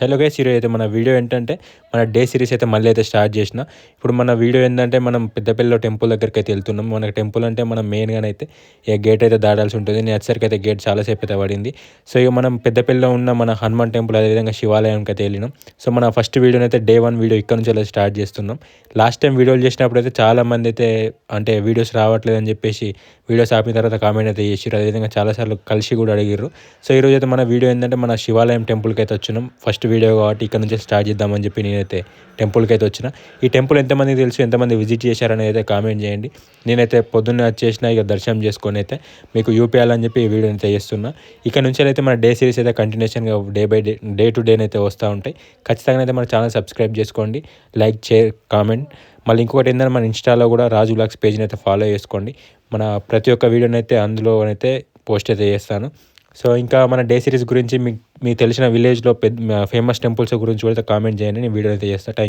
Hello guys ఈరోజు అయితే మన వీడియో ఏంటంటే మన డే సిరీస్ అయితే మళ్ళీ అయితే స్టార్ట్ చేసిన. ఇప్పుడు మన వీడియో ఏంటంటే మనం పెద్దపల్లిలో టెంపుల్ దగ్గరికి అయితే వెళ్తున్నాం. మనకు టెంపుల్ అంటే మనం మెయిన్గా అయితే ఏ గేట్ అయితే దాడాల్సి ఉంటుంది. నేను వచ్చేసరికి అయితే గేట్ చాలాసేపు అయితే పడింది. సో ఇక మనం పెద్దపల్లిలో ఉన్న మన హనుమాన్ టెంపుల్ అదేవిధంగా శివాలయానికి అయితే వెళ్ళినాం. సో మన ఫస్ట్ వీడియోని అయితే డే వన్ వీడియో ఇక్కడ నుంచి స్టార్ట్ చేస్తున్నాం. లాస్ట్ టైం వీడియోలు చేసినప్పుడు అయితే చాలా మంది అయితే అంటే వీడియోస్ రావట్లేదు అని చెప్పేసి వీడియోస్ ఆపిన తర్వాత కామెంట్ అయితే చేసిరు అదేవిధంగా చాలాసార్లు కలిసి కూడా అడిగిర్రు. సో ఈరోజు అయితే మన వీడియో ఏంటంటే మన శివాలయం టెంపుల్కి అయితే వచ్చినాం. ఫస్ట్ వీడియో కాబట్టి ఇక్కడ నుంచి స్టార్ట్ చేద్దామని చెప్పి నేనైతే టెంపుల్కి అయితే వచ్చిన. ఈ టెంపుల్ ఎంతమంది తెలుసు ఎంతమంది విజిట్ చేశారని అయితే కామెంట్ చేయండి. నేనైతే పొద్దున్నే వచ్చేసిన ఇక దర్శనం చేసుకొని అయితే మీకు యూపీఎల్ అని చెప్పి ఈ వీడియో అయితే చేస్తున్నా. ఇక్కడ నుంచి అయితే మన డే సిరీస్ అయితే కంటిన్యూషన్గా day by day day to day అయితే వస్తూ ఉంటాయి. ఖచ్చితంగా అయితే మన ఛానల్ సబ్స్క్రైబ్ చేసుకోండి లైక్ షేర్ కామెంట్. మళ్ళీ ఇంకొకటి ఏంటంటే మన ఇన్స్టాలో కూడా రాజు బ్లాగ్స్ పేజ్ని అయితే ఫాలో చేసుకోండి. మన ప్రతి ఒక్క వీడియోని అయితే అందులో అయితే పోస్ట్ అయితే చేస్తాను. సో ఇంకా మన డే సిరీస్ గురించి మీకు మీకు తెలిసిన విలేజ్లో పెద్ద ఫేమస్ టెంపుల్స్ గురించి కూడా కామెంట్ చేయండి. నేను వీడియో అయితే చేస్తాను